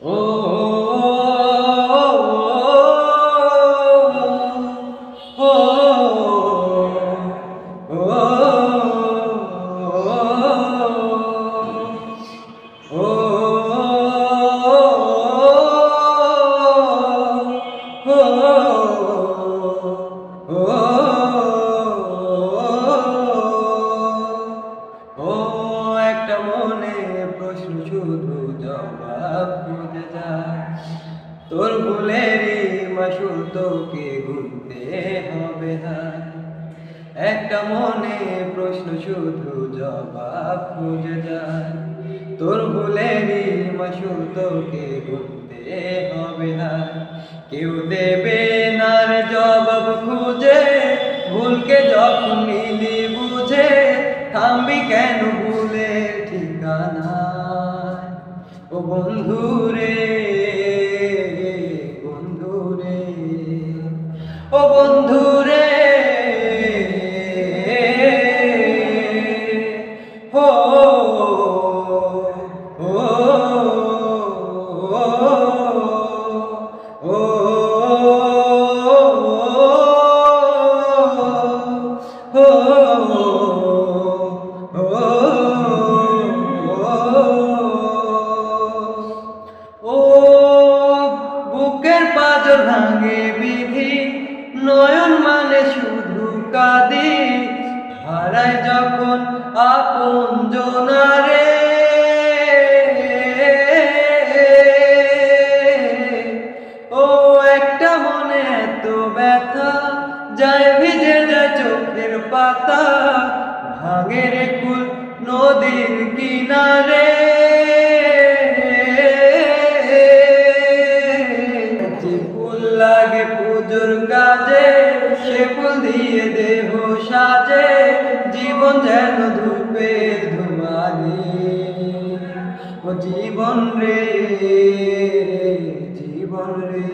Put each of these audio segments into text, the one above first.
ও তোর ভুলেরই মাসুল তোকে ঘুরতে হবে না। একটা মনে প্রশ্ন শুধু জবাব খুঁজে যায়। তোর ভুলেরই মাসুল তোকে ঘুরতে হবে না। কেউ দেবে না জবাব খুঁজে, ভুলকে যখন নিলি বুঝে, থামবি কেন ভুলে ঠিকানা? ও বন্ধু ও বন্ধু রে ও বুকের পাজর ভাঙে বিধি নয়ন মানে শুধু কাঁদি হারায় যখন আপন জোনারে। ও, একটা মনে এত ব্যথা, যায় ভিজে যায় চোখের পাতা, ভাঙে রে কুল নদীর কিনারে। কাজে সে ফুল দিয়ে দেহ সাজে, জীবন যেন ধূপের ধুমারে ও জীবন রে জীবন রে,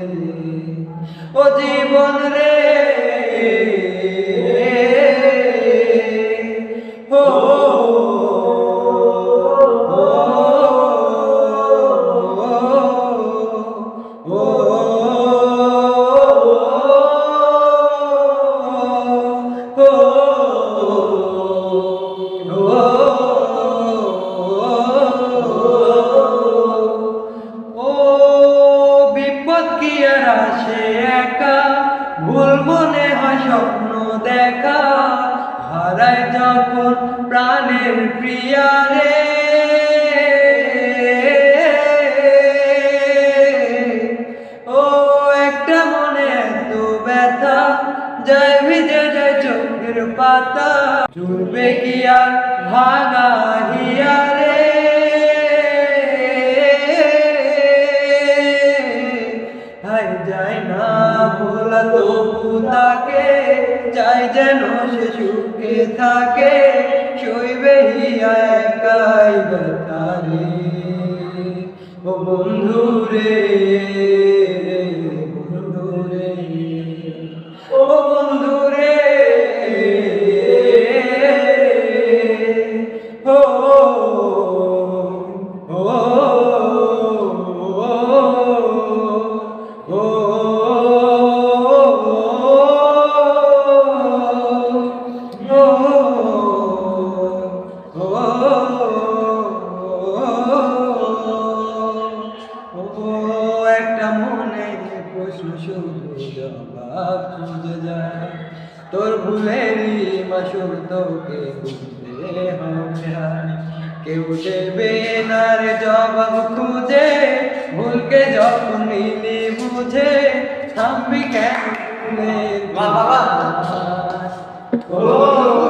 ও জীবন রে। ও মনে হয় স্বপ্ন দেখা, হারায় যখন প্রাণের প্রিয়ারে ও, একটা মনে এত ব্যথা, যায় ভিজে যায় চোখের পাতা চুলবে কি আর ভাঙা হিয়ারে তবু তাকে চাই যেন সে সুখে থাকে শৈবে একাই ব্যথারে। ও বন্ধু রে বন্ধু রে ও বন্ধু রে ও তোর ভুলেরই মাসুর তোকে কেউ দেবে না রে জবাব খুঁজে ভুলকে যখন নিলি বুঝে থামবি কেন বাবা বাহ, বাহ। ও